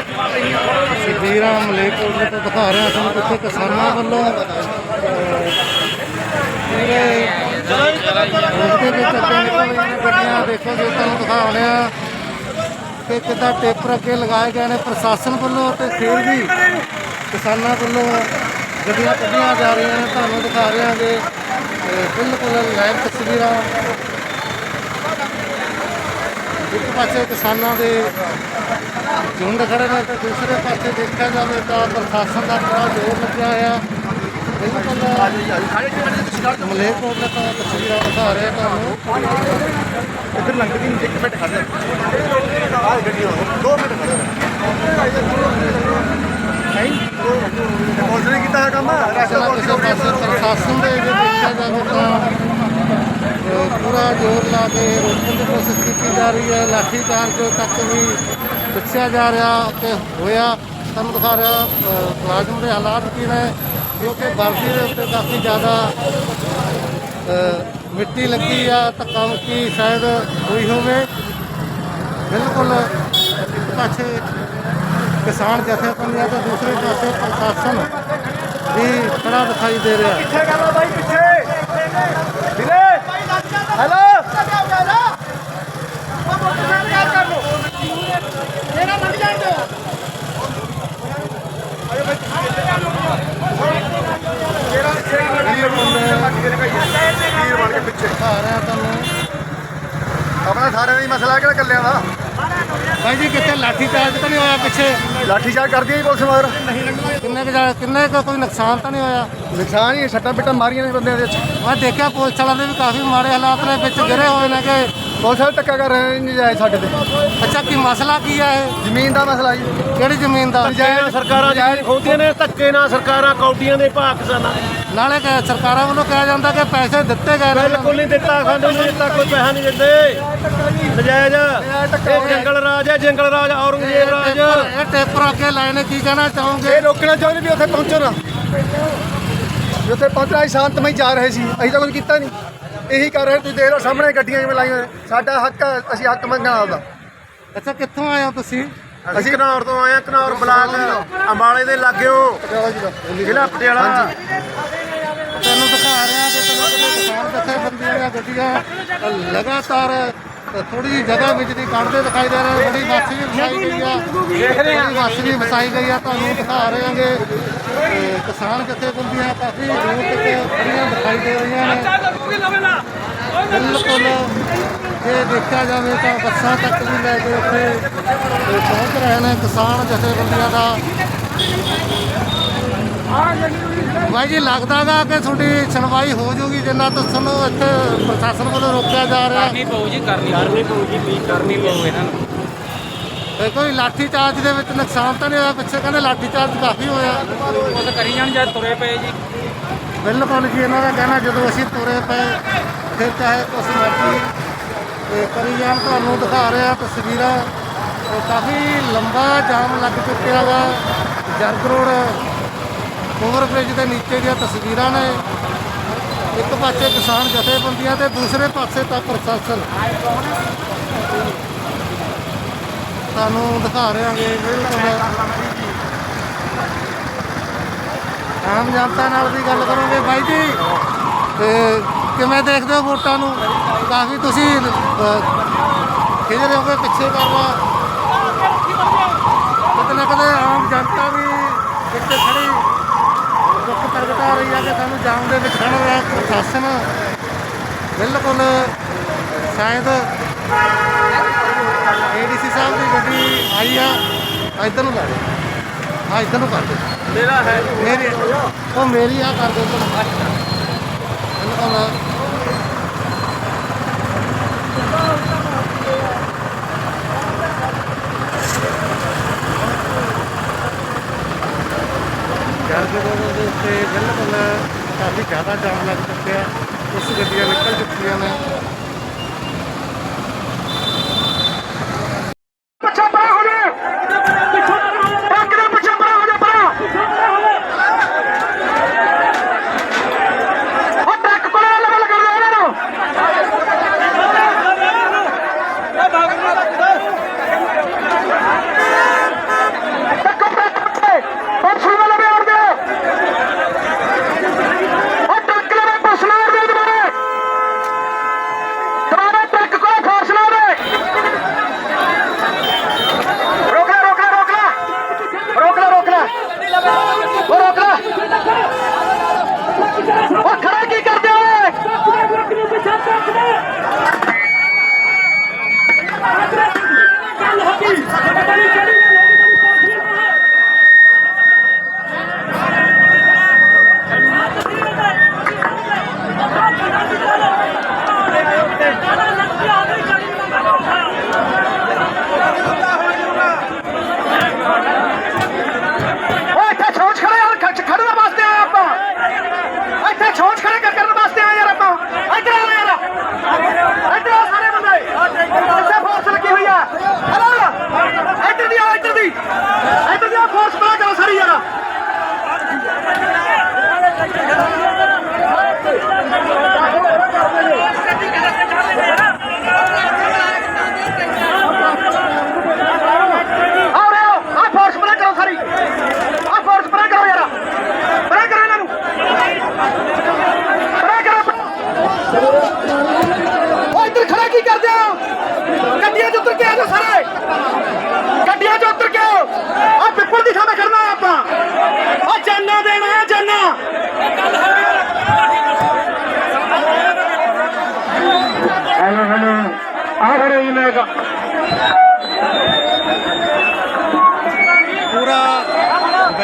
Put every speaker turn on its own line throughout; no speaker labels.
ਸ਼ਬੀਰਾਂ ਮਲੇਕੋਟਲੇ ਤੋਂ ਦਿਖਾ ਹਾਂ ਤੁਹਾਨੂੰ ਕਿੱਥੇ ਕਿਸਾਨਾਂ ਵੱਲੋਂ ਪੂਰੇ ਰਸਤੇ ਵਿੱਚ ਅੱਗੇ ਨਿਕਲ ਰਹੀਆਂ ਨੇ ਗੱਡੀਆਂ ਦੇਖੋ ਜੀ ਤੁਹਾਨੂੰ ਦਿਖਾ ਰਹੇ ਹਾਂ ਕਿ ਕਿੱਦਾਂ ਟੇਪਰ ਅੱਗੇ ਲਗਾਏ ਗਏ ਨੇ ਪ੍ਰਸ਼ਾਸਨ ਵੱਲੋਂ ਤੇ ਫਿਰ ਵੀ ਕਿਸਾਨਾਂ ਵੱਲੋਂ ਗੱਡੀਆਂ ਕੱਢੀਆਂ ਜਾ ਰਹੀਆਂ ਨੇ। ਤੁਹਾਨੂੰ ਦਿਖਾ ਰਹੇ ਹਾਂਗੇ ਅਹ, ਬਿਲਕੁਲ ਲਾਈਵ ਤਸਵੀਰਾਂ ਇੱਕ ਪਾਸੇ ਕਿਸਾਨਾਂ ਦੇ ਝੁੰਡ ਖੜੇ ਨੇ ਤੇ ਦੂਸਰੇ ਪਾਸੇ ਦੇਖਿਆ ਜਾਵੇ ਤਾਂ ਪ੍ਰਸ਼ਾਸਨ ਦਾ ਬੜਾ ਜ਼ੋਰ ਲੱਗਿਆ ਹੋਇਆ। ਬਿਲਕੁਲ ਮਲੇਰਕੋਟਲੇ ਤੋਂ ਤਸਵੀਰਾਂ ਦਿਖਾ ਰਹੇ ਤੁਹਾਨੂੰ।
ਇੱਧਰ ਲੰਘਦੀ ਨਹੀਂ ਇੱਕ ਮਿੰਟ ਖੜ ਜਾ। ਆਹ ਗੱਡੀ ਹੋ 2 ਮਿੰਟ ਖੜ ਨਹੀਂ। ਨੇ ਕੀਤਾ ਹੈ ਕੰਮ। ਰਾਸ਼ਨ
ਪ੍ਰਸ਼ਾਸਨ ਦੇ ਜੇ ਦੇਖਿਆ ਜਾਵੇ ਤਾਂ ਪੂਰਾ ਜ਼ੋਰ ਲਾ ਕੇ ਰੋਕਣ ਦੀ ਕੋਸ਼ਿਸ਼ ਕੀਤੀ ਜਾ ਰਹੀ ਹੈ। ਲਾਠੀ ਚਾਰਜ ਤੱਕ ਵੀ ਦੱਸਿਆ ਜਾ ਰਿਹਾ ਕਿ ਹੋਇਆ। ਤੁਹਾਨੂੰ ਦਿਖਾ ਰਿਹਾ ਮੁਲਾਜ਼ਮ ਦੇ ਹਾਲਾਤ ਕੀ ਨੇ, ਕਿਉਂਕਿ ਵਰਦੀ ਦੇ ਉੱਤੇ ਕਾਫੀ ਜ਼ਿਆਦਾ ਮਿੱਟੀ ਲੱਗੀ ਆ, ਧੱਕਾ ਮੁੱਕੀ ਸ਼ਾਇਦ ਹੋਈ ਹੋਵੇ। ਬਿਲਕੁਲ ਇੱਕ ਪਾਸੇ ਕਿਸਾਨ ਜਥੇਬੰਦੀਆਂ ਤੇ ਦੂਸਰੇ ਪਾਸੇ ਪ੍ਰਸ਼ਾਸਨ ਵੀ ਖੜਾ ਦਿਖਾਈ ਦੇ ਰਿਹਾ
ਪਿੱਛੇ ਕਰ ਲਓ ਬਾਈ ਪਿੱਛੇ ਵੀਰੇ ਹੈਲੋ। ਵੀਰ ਬਣ ਕੇ ਪਿੱਛੇ।
ਦਿਖਾ ਰਿਹਾ ਤੁਹਾਨੂੰ।
ਆਪਣਾ ਸਾਰਿਆਂ ਦਾ ਹੀ ਮਸਲਾ ਕਿਹੜਾ ਕੱਲਿਆਂ ਦਾ?
ਭਾਈ ਜੀ ਕਿਤੇ ਲਾਠੀ ਚਾਰਜ ਤਾਂ ਨਹੀਂ ਹੋਇਆ ਪਿੱਛੇ?
ਲਾਠੀ ਚਾਰਜ ਕਰਦੀ ਹੈ ਪੁਲਿਸ ਮਗਰ
ਕਿੰਨੇ ਕੁ ਕਿੰਨੇ ਕੁ ਕੋਈ ਨੁਕਸਾਨ ਤਾਂ ਨਹੀਂ ਹੋਇਆ?
ਨੁਕਸਾਨ ਹੀ ਹੈ, ਸੱਟਾਂ ਪਿੱਟਾਂ ਮਾਰੀਆਂ ਨੇ ਬੰਦਿਆਂ ਦੇ ਵਿੱਚ।
ਮੈਂ ਦੇਖਿਆ ਪੁਲਿਸ ਵਾਲਿਆਂ ਦੇ ਵੀ ਕਾਫੀ ਮਾੜੇ ਹਾਲਾਤ ਨੇ ਵਿੱਚ ਗਿਰੇ ਹੋਏ ਨੇ ਕਿ
ਪੁਲਿਸ ਵਾਲੇ ਧੱਕਾ ਕਰ ਰਹੇ ਨੇ ਨਜਾਇਜ਼ ਸਾਡੇ ਤੇ।
ਅੱਛਾ ਕੀ ਮਸਲਾ ਕੀ ਹੈ ਇਹ?
ਜ਼ਮੀਨ ਦਾ ਮਸਲਾ ਜੀ।
ਕਿਹੜੀ ਜ਼ਮੀਨ ਦਾ?
ਸਰਕਾਰਾਂ ਜਾਇਜ਼ ਖੋਦੀਆਂ ਨੇ ਧੱਕੇ ਨਾਲ ਸਰਕਾਰਾਂ ਕੌਡੀਆਂ ਦੇ ਭਾਅ ਕਿਸਾਨਾਂ
ਨਾਲੇ ਕਿ ਸਰਕਾਰਾਂ ਵੱਲੋਂ ਕਿਹਾ ਜਾਂਦਾ ਕਿ ਪੈਸੇ ਦਿੱਤੇ ਗਏ ਨੇ।
ਬਿਲਕੁਲ ਨਹੀਂ ਦਿੱਤਾ ਸਾਨੂੰ ਨਹੀਂ ਦਿੱਤਾ ਕੋਈ ਪੈਸਾ ਨਹੀਂ ਦਿੰਦੇ। ਨਜਾਇਜ਼। ਇਹ ਜੰਗਲ ਰਾਜ ਹੈ ਜੰਗਲ ਰਾਜ ਔਰੰਗਜ਼ੇਬ ਰਾਜ।
ਇਹ ਟੇਪਰ ਅੱਗੇ ਲਾਏ ਨੇ ਕੀ ਕਹਿਣਾ ਚਾਹੋਗੇ?
ਇਹ ਰੋਕਣਾ ਚਾਹੁੰਦੇ ਵੀ ਉੱਥੇ ਪਹੁੰਚਣ। ਵੀ ਉੱਥੇ ਪਹੁੰਚਣਾ ਅਸੀਂ ਸ਼ਾਂਤਮਈ ਜਾ ਰਹੇ ਸੀ। ਅਸੀਂ ਤਾਂ ਕੁਝ ਕੀਤਾ ਨਹੀਂ। ਇਹੀ ਕਰ ਰਹੇ ਤੁਸੀਂ ਦੇਖ ਲਓ ਸਾਹਮਣੇ ਗੱਡੀਆਂ ਜਿਵੇਂ ਲਾਈਆਂ ਨੇ। ਸਾਡਾ ਹੱਕ ਅਸੀਂ ਹੱਕ ਮੰਗਣਾ ਆਪਦਾ।
ਅੱਛਾ ਕਿੱਥੋਂ ਆਏ ਹੋ ਤੁਸੀਂ?
ਅਸੀਂ ਘਨੌਰ ਤੋਂ ਆਏ ਹਾਂ ਘਨੌਰ ਬਲਾਕ ਅੰਬਾਲੇ ਦੇ ਲਾਗਿਓ। ਜ਼ਿਲ੍ਹਾ ਪਟਿਆਲਾ।
ਜਥੇਬੰਦੀਆਂ ਦੀਆਂ ਗੱਡੀਆਂ ਲਗਾਤਾਰ ਥੋੜੀ ਜਿਹੀ ਜਗ੍ਹਾ ਵਿੱਚ ਦੀ ਕੱਢਦੇ ਦਿਖਾਈ ਦੇ ਰਹੇ। ਬੜੀ ਬੱਸ ਵੀ ਵਸਾਈ ਗਈ ਆ। ਬੜੀ ਬੱਸ ਵੀ ਵਸਾਈ ਗਈ ਆ ਤੁਹਾਨੂੰ ਦਿਖਾ ਰਹੇ ਹਾਂਗੇ। ਕਿਸਾਨ ਜਥੇਬੰਦੀਆਂ ਕਾਫੀ ਦੂਰ ਤੱਕ ਖੜੀਆਂ ਦਿਖਾਈ ਦੇ ਰਹੀਆਂ ਨੇ। ਬਿਲਕੁਲ। ਜੇ ਦੇਖਿਆ ਜਾਵੇ ਤਾਂ ਬੱਸਾਂ ਤੱਕ ਵੀ ਲੈ ਕੇ ਉੱਥੇ ਪਹੁੰਚ ਰਹੇ ਨੇ ਕਿਸਾਨ ਜਥੇਬੰਦੀਆਂ ਦਾ। ਭਾਈ ਜੀ ਲੱਗਦਾਗਾ ਕਿ ਤੁਹਾਡੀ ਸੁਣਵਾਈ ਹੋ ਜਾਊਗੀ ਜਿੰਨਾ ਤੋਂ ਤੁਹਾਨੂੰ ਇੱਥੇ ਪ੍ਰਸ਼ਾਸਨ ਵੱਲੋਂ ਰੋਕਿਆ ਜਾ ਰਿਹਾ।
ਕਰਨੀ ਪਊ ਜੀ ਕਰਨੀ ਕਰਨੀ ਪਊ ਜੀ ਪਲੀਜ਼ ਕਰਨੀ ਪਊ ਇਹਨਾਂ ਨੂੰ।
ਤੇ ਕੋਈ ਲਾਠੀ ਚਾਰਜ ਦੇ ਵਿੱਚ ਨੁਕਸਾਨ ਤਾਂ ਨਹੀਂ ਹੋਇਆ? ਪਿੱਛੇ ਕਹਿੰਦੇ ਲਾਠੀ ਚਾਰਜ ਕਾਫੀ ਹੋਇਆ।
ਉਹ ਕਰੀ ਜਾਣ ਜਦ ਤੁਰੇ ਪਏ ਜੀ।
ਬਿਲਕੁਲ ਜੀ ਇਹਨਾਂ ਦਾ ਕਹਿਣਾ ਜਦੋਂ ਅਸੀਂ ਤੁਰੇ ਪਏ ਫਿਰ ਚਾਹੇ ਕੁਛ ਮਰਜ਼ੀ ਤੇ ਕਰੀ ਜਾਣ ਤੁਹਾਨੂੰ ਦਿਖਾ ਰਿਹਾ ਤਸਵੀਰਾਂ। ਕਾਫੀ ਲੰਬਾ ਜਾਮ ਲੱਗ ਚੁੱਕਿਆ ਵਾ। ਜਰਗ ਰੋਡ ਓਵਰਬ੍ਰਿਜ ਦੇ ਨੀਚੇ ਦੀਆਂ ਤਸਵੀਰਾਂ ਨੇ। ਇੱਕ ਪਾਸੇ ਕਿਸਾਨ ਜਥੇਬੰਦੀਆਂ ਤੇ ਦੂਸਰੇ ਪਾਸੇ ਤਾਂ ਪ੍ਰਸ਼ਾਸਨ। ਤੁਹਾਨੂੰ ਦਿਖਾ ਰਹੇ ਬਿਲਕੁਲ ਆਮ ਜਨਤਾ ਨਾਲ ਵੀ ਗੱਲ ਕਰੋਗੇ ਬਾਈ ਜੀ। ਤੇ ਕਿਵੇਂ ਦੇਖਦੇ ਹੋ ਵੋਟਾਂ ਨੂੰ? ਕਾਫੀ ਤੁਸੀਂ ਅਹ, ਖਿਜ ਰਹੇ ਹੋਗੇ ਪਿੱਛੇ ਕਰਵਾ ਕਿਤੇ ਨਾ ਕਿਤੇ ਆਮ ਜਨਤਾ ਵੀ ਇੱਥੇ ਖੜੀ ਦੁੱਖ ਪ੍ਰਗਟਾ ਰਹੀ ਹੈ ਕਿ ਸਾਨੂੰ ਜਾਮ ਦੇ ਵਿੱਚ ਖੜਾ ਹੋਇਆ ਪ੍ਰਸ਼ਾਸਨ ਬਿਲਕੁਲ ਸ਼ਾਇਦ ਏਡੀਸੀ ਸਾਹਿਬ ਦੀ ਗੱਡੀ ਆਈ ਆ ਇੱਧਰ ਨੂੰ ਕਰ ਆ ਇੱਧਰ ਨੂੰ ਕਰ ਦੇ
ਮੇਰਾ ਹੈ।
ਮੇਰੀ ਉਹ ਮੇਰੀ ਆ ਕਰ ਦੇ ਤੂੰ ਬਿਲਕੁਲ ਜਰਗ ਰੋਡ ਦੇ ਉੱਤੇ ਬਿਲਕੁਲ ਕਾਫੀ ਜ਼ਿਆਦਾ ਜਾਮ ਲੱਗ ਚੁੱਕਿਆ ਕੁਝ ਗੱਡੀਆਂ ਨਿਕਲ ਚੁੱਕੀਆਂ ਨੇ।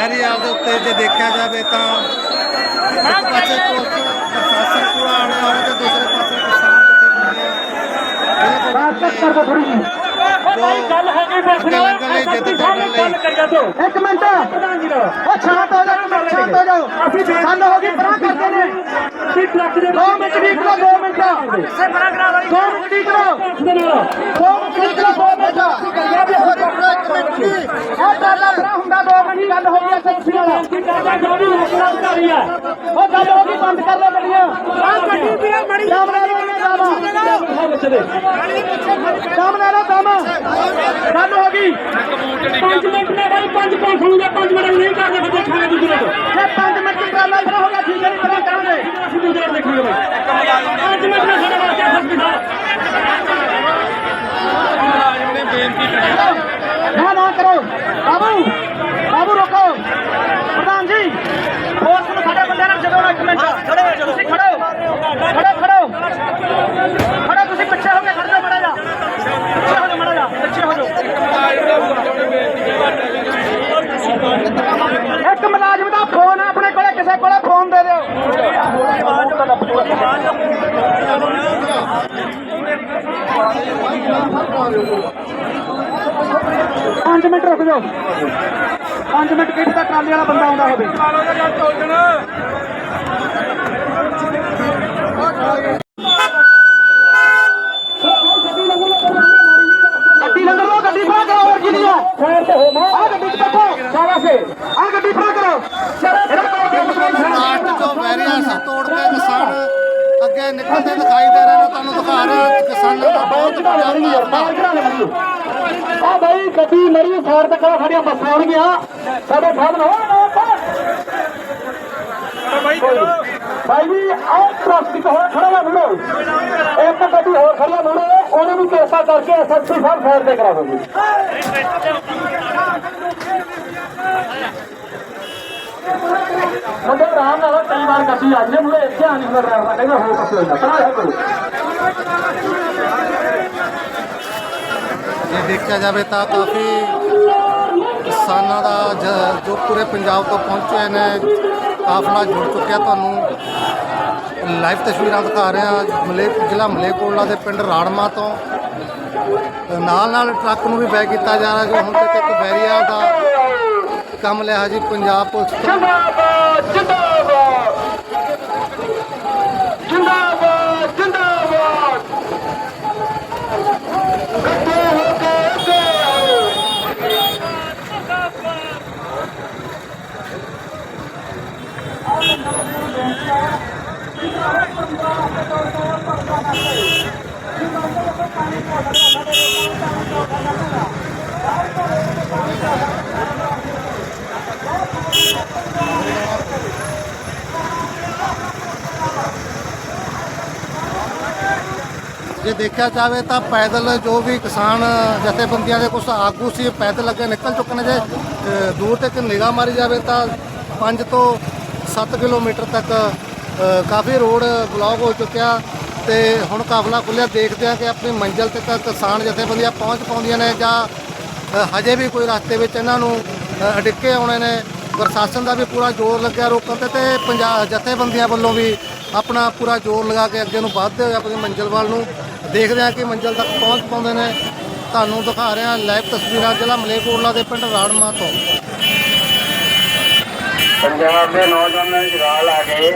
ਬੈਰੀਅਰ ਦੇ ਉੱਤੇ ਜੇ ਦੇਖਿਆ ਜਾਵੇ ਤਾਂ ਇੱਕ ਪਾਸੇ ਪ੍ਰਸ਼ਾਸਨ ਪੂਰਾ ਆਣੇ ਵਾਲਾ ਤੇ ਦੂਸਰੇ ਪਾਸੇ ਕਿਸਾਨ
ਕਰ ਦੋ ਥੋੜੀ ਜੀ ਭਾਈ ਗੱਲ ਹੋ ਗਈ
ਅੱਗੇ ਲੰਘਣ ਲਈ ਜਿੱਦ ਕਰਨ ਲਈ।
ਇੱਕ ਮਿੰਟ। ਪ੍ਰਧਾਨ ਜੀ ਉਹ ਸ਼ਾਂਤ ਹੋ ਜਾਓ ਸ਼ਾਂਤ ਹੋ ਜਾਓ। ਅਸੀਂ ਗੱਲ ਹੋ ਗਈ ਪਰਾਂ ਕਰਦੇ ਨੇ। ਅਸੀਂ ਟਰੱਕ ਦੇ 2 ਮਿੰਟ ਦੀ ਕਰੋ 2 ਮਿੰਟ ਸੇ ਪਰਾਂ ਕਰਾ ਲਓ 2 ਮਿੰਟ ਦੀ ਕਰੋ 2 ਮਿੰਟ ਦੀ ਕਰੋ 2 ਮਿੰਟ ਇਹ ਟਰਾਲਾ ਪਰਾਂ ਹੁੰਦਾ 2 ਮਿੰਟ ਦੀ ਗੱਲ ਹੋ ਗਈ ਸੱਚੀ ਵਾਲਾ। ਜੋ ਵੀ ਮੁਕਰਾ ਕਰੀ ਆ ਉਹ ਗੱਲ ਹੋ ਗਈ ਬੰਦ ਕਰ ਲਓ ਗੱਡੀਆਂ। ਆ ਗੱਡੀ ਵੀ ਮੜੀ ਸਾਹਮਣੇ ਲੋ ਸਾਹਮਣੇ ਲੋ ਦਮ ਗੱਲ ਹੋ ਗਈ। 5 ਮਿੰਟ ਨੇ ਭਾਈ 5 5 ਸੁਣੂਗਾ 5 ਮਿੰਟ ਨਹੀਂ ਕਰਦੇ ਫਿਰ ਦੇਖਾਂਗੇ ਦੂਜੇ ਤੋਂ ਇਹ 5 ਮਿੰਟ ਦੀ ਗੱਲ ਆ ਹੋ ਗਿਆ ਠੀਕ ਹੈ ਨਹੀਂ ਪਤਾ ਕਰਾਂਗੇ ਅਸੀਂ ਦੂਜੇ ਤੋਂ ਦੇਖਾਂਗੇ ਭਾਈ 5 ਮਿੰਟ ਨੇ ਸਾਡੇ ਵਾਸਤੇ ਹੱਸਪੀ ਨਾ 5 ਮਿੰਟ ਰੁਕ ਜਾਓ। 5 ਮਿੰਟ ਕਿਹੜਾ ਟਰਾਲੇ ਵਾਲਾ ਬੰਦਾ ਆਉਂਦਾ ਹੋਵੇ? ਗੱਡੀ ਲੰਗਰ ਲੋ ਗੱਡੀ ਫੜਾ ਕਰੋ ਹੋਰ ਕੀ ਆ ਸ਼ਹਿਰ ਤੇ ਹੋਮਾ ਆ ਗੱਡੀ ਚ ਬੈਠੋ ਸੇ ਆ ਗੱਡੀ ਫੜਾ ਕਰੋ।
ਸਾਟ ਤੋਂ ਵੈਰੀਆਂ ਸਾ ਤੋੜ ਕੇ ਕਿਸਾਨ ਅੱਗੇ ਨਿਕਲਦੇ ਦਿਖਾਈ ਦੇ ਰਹੇ ਨੇ ਤੁਹਾਨੂੰ ਦਿਖਾ ਰਹੇ। ਹਾਂ ਕਿਸਾਨਾਂ ਦਾ ਬਹੁਤ ਵੱਡਾ
ਆ ਭਾਈ ਗੱਡੀ ਮੇਰੀ ਸਾਈਡ ਤੇ ਕਰੋ ਸਾਡੀਆਂ ਬੱਸਾਂ ਆਉਣਗੀਆਂ ਸਾਡੇ ਸਾਹਮਣੇ ਹੋ ਭਾਈ ਜੀ ਆਹ ਟ੍ਰੈਫਿਕ ਹੋਰ ਖੜਾ ਨਾ ਮੁੜੋ ਇੱਕ ਗੱਡੀ ਹੋਰ ਖੜੀ ਆ ਮੁੜੋ ਉਹਨੂੰ ਵੀ ਕਿਰਪਾ ਕਰਕੇ ਐਸਐਸਪੀ ਸਾਹਿਬ ਸਾਈਡ ਤੇ ਕਰਾ ਦਿਓ। ਜੀ ਮੁੰਡੇ ਆਰਾਮ ਨਾਲ ਕਈ ਵਾਰ ਗੱਡੀ ਆ ਜੇ ਮੁੰਡੇ ਇੱਥੇ ਆਣੀ ਹੁੰਦਾ ਡਰਾਈਵਰ ਕਹਿੰਦਾ ਹੋ ਪਾਸੇ ਹੁੰਦਾ ਪਰਾਂ ਕਰੋ
ਜੇ ਦੇਖਿਆ ਜਾਵੇ ਤਾਂ ਕਾਫੀ ਕਿਸਾਨਾਂ ਦਾ ਜੋ ਪੂਰੇ ਪੰਜਾਬ ਤੋਂ ਪਹੁੰਚੇ ਨੇ, ਕਾਫਲਾ ਜੁੜ ਚੁੱਕਿਆ ਤੁਹਾਨੂੰ। ਲਾਈਵ ਤਸਵੀਰਾਂ ਦਿਖਾ ਰਹੇ ਹਾਂ ਮਲੇ, ਜ਼ਿਲ੍ਹਾ ਮਲੇਕੋਟਲਾ ਦੇ ਪਿੰਡ ਰਾੜਮਾ ਤੋਂ। ਨਾਲ ਨਾਲ ਟਰੱਕ ਨੂੰ ਵੀ ਬੈਕ ਕੀਤਾ ਜਾ ਰਿਹਾ, ਜੋ ਹੁਣ ਤੱਕ ਇੱਕ ਬੈਰੀਅਰ ਦਾ ਕੰਮ ਲਿਆ ਜੀ ਪੰਜਾਬ ਪੁਲਿਸ
ਜਿੰਦਾਬਾਦ ਜਿੰਦਾਬਾਦ ਜਿੰਦਾਬਾਦ ਇਕੱਠੇ ਹੋ ਕੇ ਅੱਗੇ ਆਓ
ਜੇ ਦੇਖਿਆ ਜਾਵੇ ਤਾਂ ਪੈਦਲ ਜੋ ਵੀ ਕਿਸਾਨ, ਜਥੇਬੰਦੀਆਂ ਦੇ ਕੁਝ ਆਗੂ ਸੀ, ਪੈਦਲ ਅੱਗੇ ਨਿਕਲ ਚੁੱਕੇ ਨੇ ਜੇ ਦੂਰ ਤੱਕ ਨਿਗਾਹ ਮਾਰੀ ਜਾਵੇ ਤਾਂ 5 ਤੋਂ 7 ਕਿਲੋਮੀਟਰ ਤੱਕ ਕਾਫੀ ਰੋਡ ਬਲੌਕ ਹੋ ਚੁੱਕਿਆ ਤੇ ਹੁਣ ਕਾਫਲਾ ਖੁੱਲਿਆ ਦੇਖਦੇ ਆ ਕਿ ਆਪਣੀ ਮੰਜ਼ਿਲ ਤੱਕ ਕਿਸਾਨ ਜਥੇਬੰਦੀਆਂ ਪਹੁੰਚ ਪਾਉਂਦੀਆਂ ਨੇ ਜਾਂ ਹਜੇ ਵੀ ਕੋਈ ਰਸਤੇ ਵਿੱਚ ਇਹਨਾਂ ਨੂੰ ਅ, ਅਡਿੱਕੇ ਆਉਣੇ ਨੇ। ਪ੍ਰਸ਼ਾਸਨ ਦਾ ਵੀ ਪੂਰਾ ਜ਼ੋਰ ਲੱਗਿਆ ਰੋਕਣ ਤੇ ਤੇ ਪੰਜਾਬ ਜਥੇਬੰਦੀਆਂ ਵੱਲੋਂ ਵੀ ਆਪਣਾ ਪੂਰਾ ਜ਼ੋਰ ਲਗਾ ਕੇ ਅੱਗੇ ਨੂੰ ਵਧਦੇ ਹੋਏ ਆਪਣੀ ਮੰਜ਼ਿਲ ਵੱਲ ਨੂੰ ਦੇਖਦੇ ਆ ਕਿ ਮੰਜ਼ਿਲ ਤੱਕ ਪਹੁੰਚ ਪਾਉਂਦੇ ਨੇ। ਤੁਹਾਨੂੰ ਦਿਖਾ ਰਿਹਾ ਲਾਈਵ ਤਸਵੀਰਾਂ ਜ਼ਿਲ੍ਹਾ ਮਲੇਕੋਟਲਾ ਦੇ ਪਿੰਡ ਰਾੜਮਾ ਤੋਂ।
ਪੰਜਾਬ ਦੇ ਨੌਜਵਾਨਾਂ ਨੂੰ ਜਗਾ ਲਾ ਕੇ